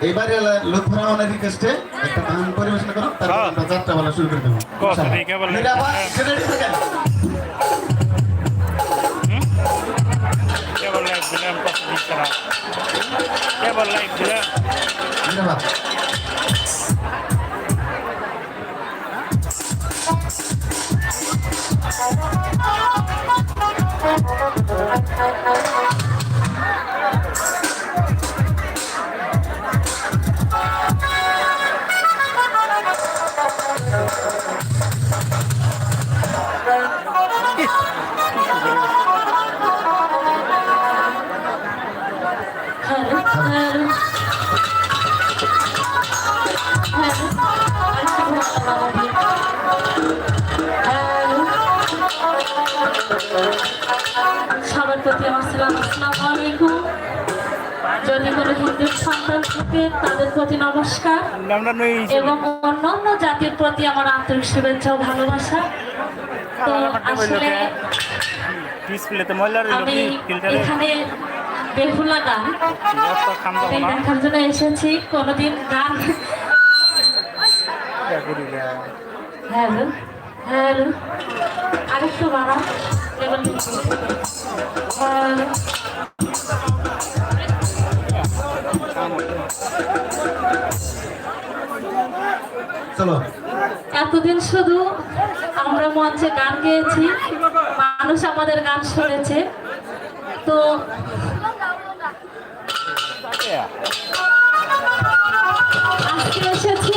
এইবারে লুৎফর রহমানের রিকোয়েস্টে একটা গান পরিবেশন করো তারপর হ্যাঁ। আমরা যাত্রা বলা শুরু করে দেবো। কেবল লাইট দিলাম কত দিন কেবল দিলাম। নিরাপদ। হ্যালো হ্যালো সবার প্রতি আমার সালাম আসসালামু আলাইকুম। হিন্দু সন্তান থাকে তাদের প্রতি নমস্কার। এবং অন্যান্য জাতির প্রতি আমার আন্তরিক ভালোবাসা। বেহুলা গান আমি জন্য এসেছি। কোনোদিন গান। হ্যালো হ্যালো আরেকটু বাড়া হ্যালো চলো। এতদিন শুধু আমরা মঞ্চে গান গেয়েছি মানুষ আমাদের গান শুনেছে। তো আজকে এসেছি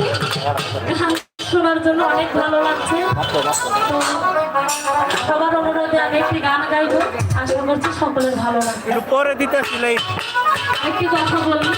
গান শোনার জন্য অনেক ভালো লাগছে। তো সবার অনুরোধে আমি একটি গান গাইবো আশা করছি সকলের ভালো লাগবে। পরে দিতে একটি কথা বলি।